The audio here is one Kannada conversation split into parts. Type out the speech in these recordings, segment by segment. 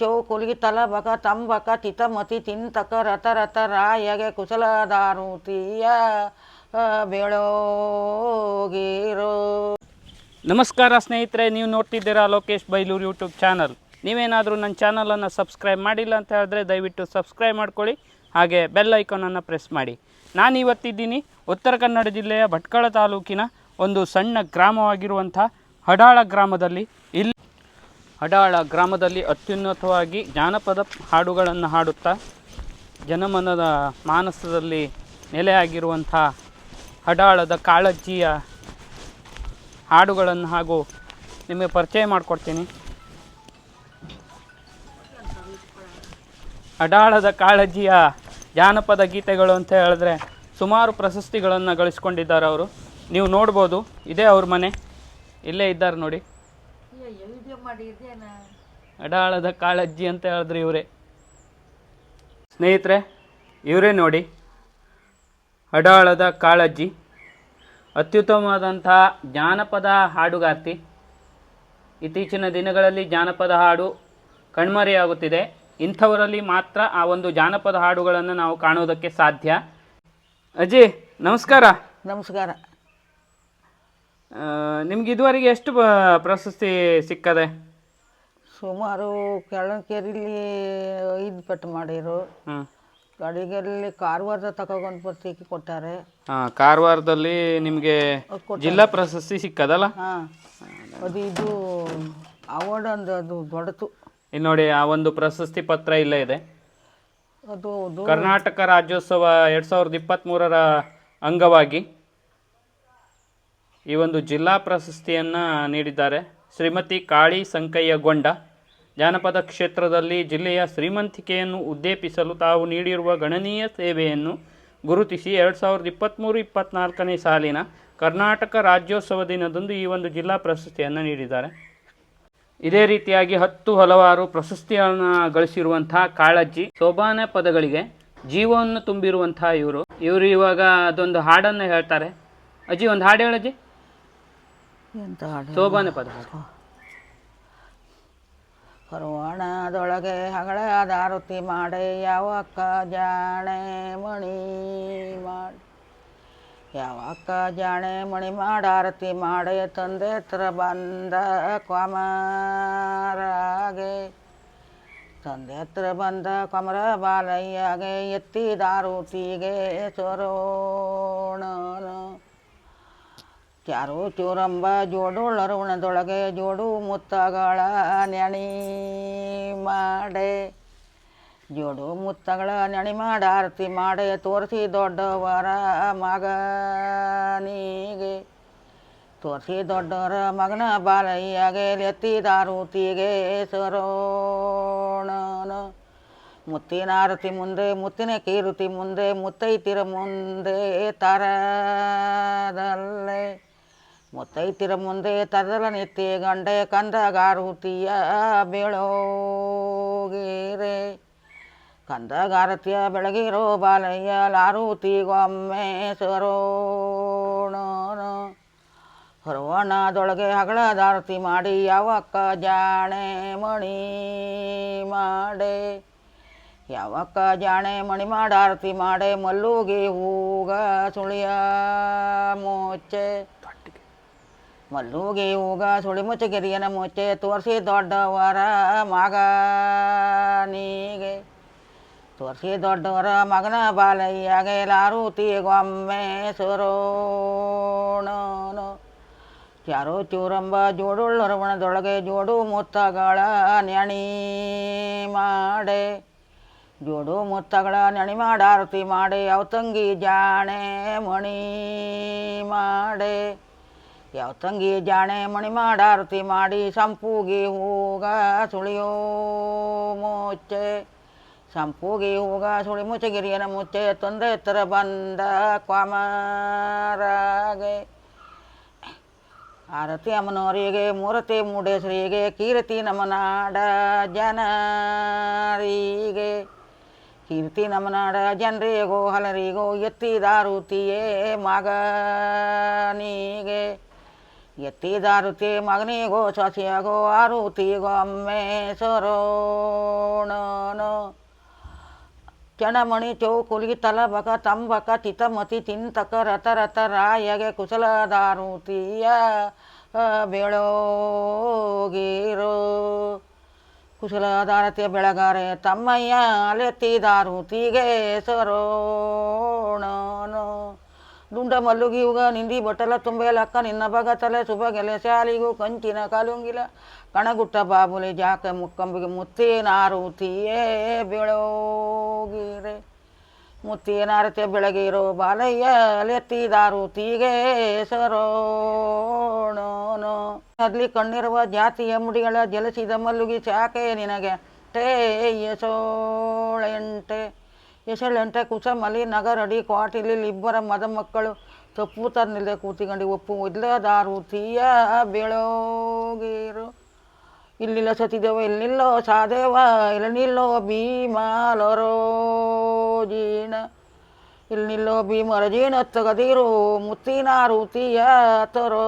ಚೌಕುಲಿಗಿ ತಲಬಕ ತಂಬಕ ತಿತಮತಿ ತಿಂತಕ ರಥ ರಥ ರಾಯಗೆ ಕುಶಲದಾರುತಿಯ ಬೆಳೋಗಿರೋ. ನಮಸ್ಕಾರ ಸ್ನೇಹಿತರೆ, ನೀವು ನೋಡ್ತಿದ್ದೀರಾ ಲೋಕೇಶ್ ಬೈಲೂರು ಯೂಟ್ಯೂಬ್ ಚಾನಲ್. ನೀವೇನಾದರೂ ನನ್ನ ಚಾನಲನ್ನು ಸಬ್ಸ್ಕ್ರೈಬ್ ಮಾಡಿಲ್ಲ ಅಂತ ಹೇಳಿದ್ರೆ ದಯವಿಟ್ಟು ಸಬ್ಸ್ಕ್ರೈಬ್ ಮಾಡ್ಕೊಳ್ಳಿ, ಹಾಗೆ ಬೆಲ್ ಐಕಾನನ್ನು ಪ್ರೆಸ್ ಮಾಡಿ. ನಾನು ಇವತ್ತಿದ್ದೀನಿ ಉತ್ತರ ಕನ್ನಡ ಜಿಲ್ಲೆಯ ಭಟ್ಕಳ ತಾಲೂಕಿನ ಒಂದು ಸಣ್ಣ ಗ್ರಾಮವಾಗಿರುವಂಥ ಹಡಾಳ ಗ್ರಾಮದಲ್ಲಿ. ಇಲ್ಲಿ ಹಡಾಳ ಗ್ರಾಮದಲ್ಲಿ ಅತ್ಯುನ್ನತವಾಗಿ ಜಾನಪದ ಹಾಡುಗಳನ್ನು ಹಾಡುತ್ತಾ ಜನಮನದ ಮಾನಸದಲ್ಲಿ ನೆಲೆಯಾಗಿರುವಂಥ ಹಡಾಳದ ಕಾಳಜ್ಜಿಯ ಹಾಡುಗಳನ್ನು ಹಾಗೂ ನಿಮಗೆ ಪರಿಚಯ ಮಾಡಿಕೊಡ್ತೀನಿ. ಅಡಾಳದ ಕಾಳಜಿಯ ಜಾನಪದ ಗೀತೆಗಳು ಅಂತ ಹೇಳಿದ್ರೆ ಸುಮಾರು ಪ್ರಶಸ್ತಿಗಳನ್ನು ಗಳಿಸ್ಕೊಂಡಿದ್ದಾರೆ ಅವರು. ನೀವು ನೋಡ್ಬೋದು, ಇದೇ ಅವ್ರ ಮನೆ. ಇಲ್ಲೇ ಇದ್ದಾರೆ ನೋಡಿ. ಅಡಾಳದ ಕಾಳಜ್ಜಿ ಅಂತ ಹೇಳಿದ್ರು ಇವರೇ. ಸ್ನೇಹಿತರೆ ಇವರೇ ನೋಡಿ. ಅಡಾಳದ ಕಾಳಜ್ಜಿ. ಅತ್ಯುತ್ತಮವಾದಂಥ ಜಾನಪದ ಹಾಡುಗಾರ್ತಿ. ಇತ್ತೀಚಿನ ದಿನಗಳಲ್ಲಿ ಜಾನಪದ ಹಾಡು ಕಣ್ಮರೆಯಾಗುತ್ತಿದೆ. ಇಂಥವರಲ್ಲಿ ಮಾತ್ರ ಆ ಒಂದು ಜಾನಪದ ಹಾಡುಗಳನ್ನು ನಾವು ಕಾಣೋದಕ್ಕೆ ಸಾಧ್ಯ. ಅಜ್ಜಿ ನಮಸ್ಕಾರ. ನಮಸ್ಕಾರ. ನಿಮ್ಗೆ ಇದುವರೆಗೆ ಎಷ್ಟು ಪ್ರಶಸ್ತಿ ಸಿಕ್ಕದೆ? ಸುಮಾರು ಕೆಳಕೇರಿಲಿ ಐದು ಪಟ್ಟು ಮಾಡಿರು. ಕಡಿಗೆರಲ್ಲಿ ಕಾರವಾರದ ತಗೊಂಡು ಬರ್ತಿಕ್ಕೆ ಕೊಟ್ಟಾರೆ. ಹಾಂ ಕಾರವಾರದಲ್ಲಿ ನಿಮಗೆ ಜಿಲ್ಲಾ ಪ್ರಶಸ್ತಿ ಸಿಕ್ಕದಲ್ಲ? ಹಾಂ ಅದು ಇದು ಅವಾರ್ಡ್ ಒಂದು ಅದು ದೊಡ್ಡದು. ಇಲ್ಲಿ ನೋಡಿ ಆ ಒಂದು ಪ್ರಶಸ್ತಿ ಪತ್ರ ಇಲ್ಲೇ ಇದೆ. ಅದು ಅದು ಕರ್ನಾಟಕ ರಾಜ್ಯೋತ್ಸವ ಎರಡು ಸಾವಿರದ ಇಪ್ಪತ್ತ್ಮೂರರ ಅಂಗವಾಗಿ ಈ ಒಂದು ಜಿಲ್ಲಾ ಪ್ರಶಸ್ತಿಯನ್ನು ನೀಡಿದ್ದಾರೆ. ಶ್ರೀಮತಿ ಕಾಳಿ ಸಂಕಯ್ಯ ಗೊಂಡ. ಜಾನಪದ ಕ್ಷೇತ್ರದಲ್ಲಿ ಜಿಲ್ಲೆಯ ಶ್ರೀಮಂತಿಕೆಯನ್ನು ಉದ್ದೇಪಿಸಲು ತಾವು ನೀಡಿರುವ ಗಣನೀಯ ಸೇವೆಯನ್ನು ಗುರುತಿಸಿ ಎರಡು ಸಾವಿರದ ಇಪ್ಪತ್ತ್ಮೂರು ಇಪ್ಪತ್ತ್ನಾಲ್ಕನೇ ಸಾಲಿನ ಕರ್ನಾಟಕ ರಾಜ್ಯೋತ್ಸವ ದಿನದಂದು ಈ ಒಂದು ಜಿಲ್ಲಾ ಪ್ರಶಸ್ತಿಯನ್ನು ನೀಡಿದ್ದಾರೆ. ಇದೇ ರೀತಿಯಾಗಿ ಹತ್ತು ಹಲವಾರು ಪ್ರಶಸ್ತಿಯನ್ನು ಗಳಿಸಿರುವಂತಹ ಕಾಳಜ್ಜಿ ಸೋಬಾನೆ ಪದಗಳಿಗೆ ಜೀವವನ್ನು ತುಂಬಿರುವಂತಹ ಇವರು. ಇವರು ಇವಾಗ ಅದೊಂದು ಹಾಡನ್ನು ಹೇಳ್ತಾರೆ. ಅಜ್ಜಿ, ಒಂದು ಹಾಡು ಹೇಳಜ್ಜಿ. ಎಂತ ಹಾಡು ಸೋಬಾನೆ ಪದ ಹಾಡು. ಕರುವಾಣದೊಳಗೆ ಹಗಳ ದಾರುತಿ ಮಾಡೆ ಯಾವಕ್ಕ ಜಾಣೆ ಮಣಿ ಮಾಡಿ. ಯಾವಕ್ಕ ಜಾಣೆ ಮಣಿ ಮಾಡಾರತಿ ಮಾಡೆ ತಂದೆ ಹತ್ರ ಬಂದ ಕ್ವಮರಾಗೆ. ತಂದೆ ಹತ್ರ ಬಂದ ಕಮರ ಬಾಲಯ್ಯಗೆ ಎತ್ತಿ ದಾರುತಿಗೆ ಸೊರೋಣನು ಚಾರು ಚೂರಂಬ ಜೋಡುಳರುಣದೊಳಗೆ ಜೋಡು, ಮುತ್ತಗಳ ನೆಣಿ ಮಾಡೆ. ಜೋಡು, ಮುತ್ತಗಳ ನೆಣಿ ಮಾಡಾರತಿ ಮಾಡೆ, ತೋರಿಸಿ ದೊಡ್ಡವರ ಮಗನಿಗೆ. ತೋರಿಸಿ ದೊಡ್ಡವರ ಮಗನ ಬಾಲಯ್ಯಗೆ ಎತ್ತಿದಾರುತಿಗೆ ಸರೋಣನು. ಮುತ್ತಿನ ಆರತಿ ಮುಂದೆ, ಮುತ್ತಿನ ಕೀರುತಿ ಮುಂದೆ, ಮುತ್ತೈತಿರ ಮುಂದೆ ತರದಲ್ಲೇ. ಮುತ್ತೈತಿರ ಮುಂದೆ ತರದಲ ನಿತ್ಯ ಗಂಡೆ ಕಂದ ಗಾರುತಿಯ ಬೆಳೋಗಿರೆ. ಕಂದಗಾರತಿಯ ಬೆಳಗಿರೋ ಬಾಲಯ್ಯ ಲಾರುತಿಗೊಮ್ಮೆ ಸರೋಣ ಹೊರವಣದೊಳಗೆ ಹಗಳದಾರತಿ ಮಾಡಿ ಯಾವಕ್ಕ ಜಾಣೆ ಮಣಿ ಮಾಡೆ. ಯಾವಕ್ಕ ಜಾಣೆ ಮಣಿ ಮಾಡಾರತಿ ಮಾಡೆ ಮಲ್ಲುಗೆ ಹೂಗ ಸುಳಿಯ ಮೋಚೆ. ಮಲ್ಲುಗೆ ಸುಳಿ ಮುಚ್ಚೆ ಗಿರಿಯನ ಮುಚ್ಚೆ ತೋರಿಸಿ ದೊಡ್ಡವರ ಮಗನಿಗೆ ತೋರಿಸಿ ದೊಡ್ಡವರ ಮಗನ ಬಾಲಯ್ಯಗೆ ಲಾರುತಿಗೊಮ್ಮೆ ಸುರೋಣನು. ಯಾರೋ ಚೂರಂಬ ಜೋಡುಳ್ಳೊರವಣದೊಳಗೆ ಜೋಡು ಮುತ್ತಗಳ ನೆಣಿ ಮಾಡೆ. ಜೋಡು ಮುತ್ತಗಳ ನೆಣಿ ಮಾಡಿ ಅವತಂಗಿ ತಂಗಿ ಜಾಣೆ ಮಣಿ ಮಾಡೆ. ಯಾವ ತಂಗಿ ಜಾಣೆ ಮಣಿ ಮಾಡಾರತಿ ಮಾಡಿ ಸಂಪೂಗಿ ಹೂಗ ಸುಳಿಯೋ ಮೋಚೆ. ಸಂಪೂಗಿ ಹೋಗ ಸುಳಿ ಮುಚಗಿರಿಯನ ಗಿರಿಯನ ಮುಚ್ಚೆ ತೊಂದರೆ ಎತ್ತರ ಬಂದ ಕ್ವಾಮಾರಾಗೆ. ಆರತಿ ಅಮ್ಮನವರಿಗೆ, ಮೂರತಿ ಮೂಡೇಶ್ವರಿಗೆ ಕೀರ್ತಿ ನಮನಾಡ ಜನರಿಗೆ. ಕೀರ್ತಿ ನಮನಾಡ ಜನರಿಗೋ, ಹಲರಿಗೋ ಎತ್ತಿದಾರುತಿಯೇ ಮಗನಿಗೆ. ಎತ್ತಿದಾರುತಿ ಮಗನಿಗೋ ಸೊಸೆಯಾಗೋ ಆರುತಿಗೊಮ್ಮೆ ಸರೋಣನು. ಚಣಮಣಿ ಚೌಕುಲಿ ತಲಬಕ ತಂಬಕ ತಿತಮತಿ ತಿಂತಕ ರತ ರತ ರಾಯಗೆ ಕುಶಲದಾರುತಿಯ ಬೆಳೋಗಿರೋ. ಕುಶಲದಾರತಿಯ ಬೆಳಗಾರೆ ತಮ್ಮಯ್ಯ ಅಲೆತ್ತಿದಾರುತಿಗೆ ಸರೋಣನು. ದುಂಡ ಮಲ್ಲುಗಿಯುಗ ನಿಂದಿ ಬಟ್ಟಲ ತುಂಬೆಲಕ್ಕ ನಿನ್ನ ಬಗತಲೆ ಸುಬಗೆಲೆ ಶಾಲಿಗೂ ಕಂಚಿನ ಕಲುಂಗಿಲ. ಕಣಗುಟ್ಟ ಬಾಬುಲಿ ಜಾಕ ಮುಕ್ಕಂಬಿಗೆ ಮುತ್ತೇನಾರುತಿಯೇ ಬೆಳೋಗಿರೆ. ಮುತ್ತೇನಾರತೆ ಇರೋ ಬಾಲಯ್ಯ ಲೆತ್ತಿದಾರುತಿಗೆ ಸರೋಣೋನು. ಅದ್ಲಿ ಕಣ್ಣಿರುವ ಜಾತಿಯ ಮುಡಿಗಳ ಜಲಸಿದ ಮಲ್ಲುಗಿ ಶಾಖೆ ನಿನಗೆ, ಟೇ ಯಸೋಳೆಂಟೆ ಎಸಳೆಂಟೆ ಕುಸಮಲಿ ನಗರಡಿ ಕ್ವಾಟಿಲಿ ಇಬ್ಬರ ಮದ ಮಕ್ಕಳು ತಪ್ಪು ತರ್ನಿಲ್ದೆ ಕೂತಿಗಂಡು ಒಪ್ಪು ಇಲ್ಲದಾರುತಿಯ ಬೆಳೋಗಿರು ಇಲ್ಲಿಲ್ಲ ಸತಿದೇವ, ಇಲ್ಲಿಲ್ಲೋ ಸಾದೇವ ಇಲ್ಲಿ ನಿಲ್ಲೋ ಭೀಮಾಲರೋಜೀಣ ಇಲ್ಲಿ ನಿಲ್ಲೋ ಭೀಮರಜೀಣ ತಗದಿರು ಮುತ್ತಿನ ರುತಿಯ ತರೋತಾರೆ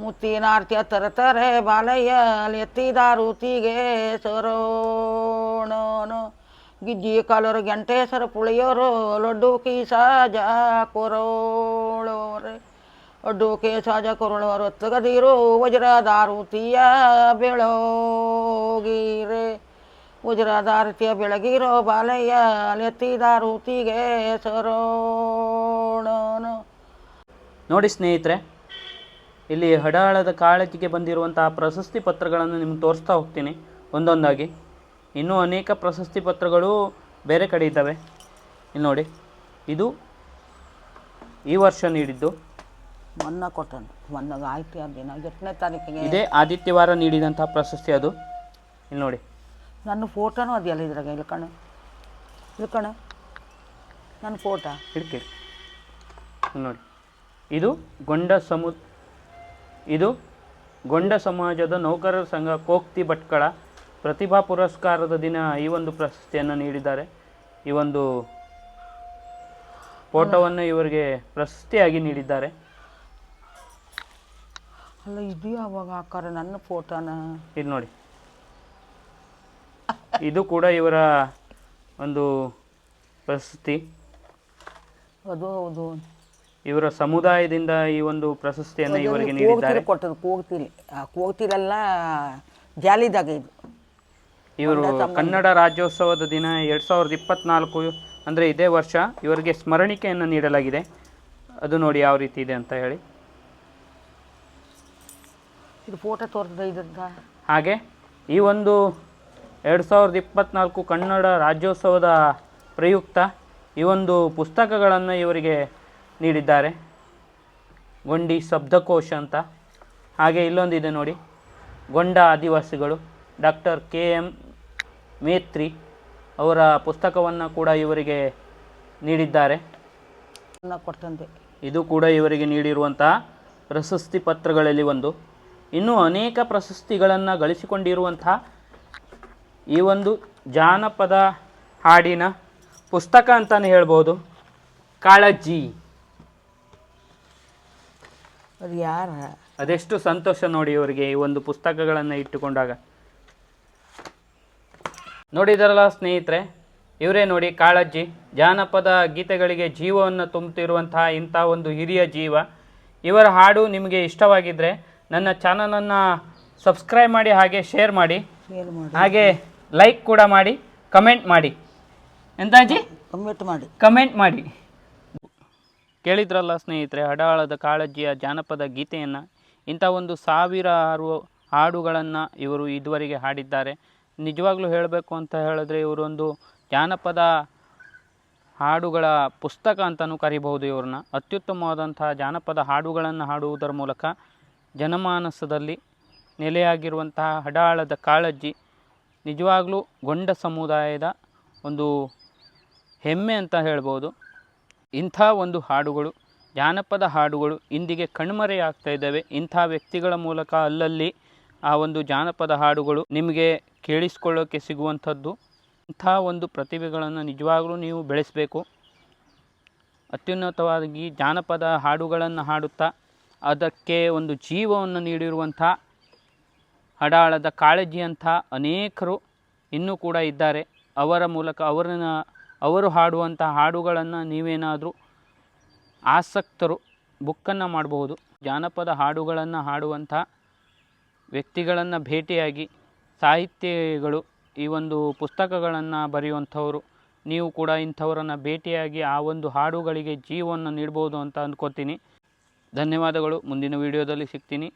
ಮುತ್ತಿನಾರ್ತಿಯ ತರತಾರೆ ಬಾಲಯ್ಯ ಎತ್ತಿದಾರು ತೀಗೆ ಸರೋಣನು. ಗಿಜ್ಜಿ ಕಾಲರು ಗಂಟೆ ಸರ ಪುಳಿಯೋರು ಲಡ್ಡು ಕಿ ಸಾಜ ಕೊರೋಳೋರೆ. ಲಡ್ಡು ಕೇ ಸಾಜ ಕೊರೋಳೋರು ತಗದಿರು ವಜ್ರದಾರುತಿಯ ಬೆಳೋಗಿರೆ. ವಜ್ರದಾರುತಿಯ ಬೆಳಗಿರೋ ಬಾಲಯ್ಯ ಎತ್ತಿದಾರು ತೀಗೆ ಸರೋಣನು. ನೋಡಿ ಸ್ನೇಹಿತರೆ ಇಲ್ಲಿ ಹಡಾಳದ ಕಾಳಜಿಗೆ ಬಂದಿರುವಂತಹ ಪ್ರಶಸ್ತಿ ಪತ್ರಗಳನ್ನು ನಿಮ್ಗೆ ತೋರಿಸ್ತಾ ಹೋಗ್ತೀನಿ. ಒಂದೊಂದಾಗಿ. ಇನ್ನೂ ಅನೇಕ ಪ್ರಶಸ್ತಿ ಪತ್ರಗಳು ಬೇರೆ ಕಡೆ ಇದ್ದಾವೆ. ಇಲ್ಲಿ ನೋಡಿ. ಇದು ಈ ವರ್ಷ ನೀಡಿದ್ದು. ಮೊನ್ನ ಕೊಟ್ಟನು. ಮೊನ್ನಾಗ ಆಯ್ತು ಆ ದಿನ ಎಷ್ಟನೇ ತಾರೀಕಿಗೆ ಇದೇ ಆದಿತ್ಯವಾರ ನೀಡಿದಂಥ ಪ್ರಶಸ್ತಿ ಅದು. ಇಲ್ಲಿ ನೋಡಿ. ನನ್ನ ಫೋಟೋನೂ ಅದೆಲ್ಲ ಇದ್ರಾಗ. ಇಲ್ಲಿ ಕಣ. ಇಲ್ಲಿ ಕಣ. ನನ್ನ ಫೋಟೋ. ಹಿಡ್ಕಿರಿ. ಇಲ್ಲಿ ನೋಡಿ. ಇದು ಗೊಂಡ ಸಮು ಇದು ಗೊಂಡ ಸಮಾಜದ ನೌಕರರ ಸಂಘ ಕೋಕ್ತಿ ಭಟ್ಕಳ ಪ್ರತಿಭಾ ಪುರಸ್ಕಾರದ ದಿನ ಈ ಒಂದು ಪ್ರಶಸ್ತಿಯನ್ನು ನೀಡಿದ್ದಾರೆ. ಈ ಒಂದು ಫೋಟೋವನ್ನು ಇವರಿಗೆ ಪ್ರಶಸ್ತಿಯಾಗಿ ನೀಡಿದ್ದಾರೆ. ಅಲ್ಲ ಇದು ಯಾವಾಗ ಹಾಕಾರ ನನ್ನ ಫೋಟೋನ? ಇದು ನೋಡಿ. ಇದು ಕೂಡ ಇವರ ಒಂದು ಪ್ರಶಸ್ತಿ. ಅದು ಹೌದು. ಇವರ ಸಮುದಾಯದಿಂದ ಈ ಒಂದು ಪ್ರಶಸ್ತಿಯನ್ನು ಇವರಿಗೆ ಕೂಗ್ತಿಲಿ ನೀಡಿದ್ದಾರೆ ಕೊಟ್ಟದ್ದು ಕೂಗ್ತಿಲಿ ಆ ಕೋಗ್ತಿಲೆಲ್ಲ ಜಾಲಿದಾಗ ಇದು. ಇವರು ಕನ್ನಡ ರಾಜ್ಯೋತ್ಸವದ ದಿನ ಎರಡು ಸಾವಿರದ ಇಪ್ಪತ್ನಾಲ್ಕು ಅಂದರೆ ಇದೇ ವರ್ಷ ಇವರಿಗೆ ಸ್ಮರಣಿಕೆಯನ್ನು ನೀಡಲಾಗಿದೆ. ಅದು ನೋಡಿ ಯಾವ ರೀತಿ ಇದೆ ಅಂತ ಹೇಳಿ. ಇದು ಫೋಟೋ ತೋರಿಸ್ದ ಹಾಗೆ ಈ ಒಂದು ಎರಡು ಸಾವಿರದ ಇಪ್ಪತ್ನಾಲ್ಕು ಕನ್ನಡ ರಾಜ್ಯೋತ್ಸವದ ಪ್ರಯುಕ್ತ ಈ ಒಂದು ಪುಸ್ತಕಗಳನ್ನು ಇವರಿಗೆ ನೀಡಿದ್ದಾರೆ. ಗೊಂಡಿ ಶಬ್ದಕೋಶ ಅಂತ. ಹಾಗೆ ಇಲ್ಲೊಂದಿದೆ ನೋಡಿ. ಗೊಂಡ ಆದಿವಾಸಿಗಳು ಡಾಕ್ಟರ್ ಕೆ ಎಂ ಮೇತ್ರಿ ಅವರ ಪುಸ್ತಕವನ್ನು ಕೂಡ ಇವರಿಗೆ ನೀಡಿದ್ದಾರೆ. ಕೊಡ್ತಂತೆ. ಇದು ಕೂಡ ಇವರಿಗೆ ನೀಡಿರುವಂತಹ ಪ್ರಶಸ್ತಿ ಪತ್ರಗಳಲ್ಲಿ ಒಂದು. ಇನ್ನೂ ಅನೇಕ ಪ್ರಶಸ್ತಿಗಳನ್ನು ಗಳಿಸಿಕೊಂಡಿರುವಂತಹ ಈ ಒಂದು ಜಾನಪದ ಹಾಡಿನ ಪುಸ್ತಕ ಅಂತಲೇ ಹೇಳ್ಬೋದು. ಕಾಳಜ್ಜಿ ಅದು ಯಾರ? ಅದೆಷ್ಟು ಸಂತೋಷ ನೋಡಿ ಇವರಿಗೆ ಈ ಒಂದು ಪುಸ್ತಕಗಳನ್ನು ಇಟ್ಟುಕೊಂಡಾಗ. ನೋಡಿದಾರಲ್ಲ ಸ್ನೇಹಿತರೆ ಇವರೇ ನೋಡಿ ಕಾಳಜ್ಜಿ ಜಾನಪದ ಗೀತೆಗಳಿಗೆ ಜೀವವನ್ನು ತುಂಬುತ್ತಿರುವಂತಹ ಇಂಥ ಒಂದು ಹಿರಿಯ ಜೀವ. ಇವರ ಹಾಡು ನಿಮಗೆ ಇಷ್ಟವಾಗಿದ್ದರೆ ನನ್ನ ಚಾನಲನ್ನು ಸಬ್ಸ್ಕ್ರೈಬ್ ಮಾಡಿ ಹಾಗೆ ಶೇರ್ ಮಾಡಿ. ಹಾಗೆ ಲೈಕ್ ಕೂಡ ಮಾಡಿ ಕಮೆಂಟ್ ಮಾಡಿ. ಎಂತಾಜಿ? ಕಮೆಂಟ್ ಮಾಡಿ. ಕಮೆಂಟ್ ಮಾಡಿ. ಕೇಳಿದ್ರಲ್ಲ ಸ್ನೇಹಿತರೆ ಹಡಾಳದ ಕಾಳಜಿಯ ಜಾನಪದ ಗೀತೆಯನ್ನು? ಇಂಥ ಒಂದು ಸಾವಿರಾರು ಹಾಡುಗಳನ್ನು ಇವರು ಇದುವರೆಗೆ ಹಾಡಿದ್ದಾರೆ. ನಿಜವಾಗ್ಲೂ ಹೇಳಬೇಕು ಅಂತ ಹೇಳಿದ್ರೆ ಇವರೊಂದು ಜಾನಪದ ಹಾಡುಗಳ ಪುಸ್ತಕ ಅಂತಲೂ ಕರಿಬಹುದು ಇವ್ರನ್ನ. ಅತ್ಯುತ್ತಮವಾದಂತಹ ಜಾನಪದ ಹಾಡುಗಳನ್ನು ಹಾಡುವುದರ ಮೂಲಕ ಜನಮಾನಸದಲ್ಲಿ ನೆಲೆಯಾಗಿರುವಂತಹ ಹಡಾಳದ ಕಾಳಜ್ಜಿ ನಿಜವಾಗ್ಲೂ ಗೊಂಡ ಸಮುದಾಯದ ಒಂದು ಹೆಮ್ಮೆ ಅಂತ ಹೇಳ್ಬೋದು. ಇಂಥ ಒಂದು ಹಾಡುಗಳು, ಜಾನಪದ ಹಾಡುಗಳು ಇಂದಿಗೆ ಕಣ್ಮರೆಯಾಗ್ತಾ ಇದ್ದಾವೆ. ಇಂಥ ವ್ಯಕ್ತಿಗಳ ಮೂಲಕ ಅಲ್ಲಲ್ಲಿ ಆ ಒಂದು ಜಾನಪದ ಹಾಡುಗಳು ನಿಮಗೆ ಕೇಳಿಸ್ಕೊಳ್ಳೋಕ್ಕೆ ಸಿಗುವಂಥದ್ದು. ಇಂಥ ಒಂದು ಪ್ರತಿಭೆಗಳನ್ನು ನಿಜವಾಗಲೂ ನೀವು ಬೆಳೆಸಬೇಕು. ಅತ್ಯುನ್ನತವಾಗಿ ಜಾನಪದ ಹಾಡುಗಳನ್ನು ಹಾಡುತ್ತಾ ಅದಕ್ಕೆ ಒಂದು ಜೀವವನ್ನು ನೀಡಿರುವಂಥ ಹಡಾಳದ ಕಾಳಜಿಯಂಥ ಅನೇಕರು ಇನ್ನೂ ಕೂಡ ಇದ್ದಾರೆ. ಅವರ ಮೂಲಕ ಅವರನ್ನ ಅವರು ಹಾಡುವಂಥ ಹಾಡುಗಳನ್ನು ನೀವೇನಾದರೂ ಆಸಕ್ತರು ಬುಕ್ಕನ್ನು ಮಾಡಬಹುದು. ಜಾನಪದ ಹಾಡುಗಳನ್ನು ಹಾಡುವಂಥ ವ್ಯಕ್ತಿಗಳನ್ನು ಭೇಟಿಯಾಗಿ ಸಾಹಿತ್ಯಗಳು ಈ ಒಂದು ಪುಸ್ತಕಗಳನ್ನು ಬರೆಯುವಂಥವರು, ನೀವು ಕೂಡ ಇಂಥವರನ್ನು ಭೇಟಿಯಾಗಿ ಆ ಒಂದು ಹಾಡುಗಳಿಗೆ ಜೀವವನ್ನು ನೀಡ್ಬೋದು ಅಂತ ಅಂದ್ಕೋತೀನಿ. ಧನ್ಯವಾದಗಳು. ಮುಂದಿನ ವಿಡಿಯೋದಲ್ಲಿ ಸಿಗ್ತೀನಿ.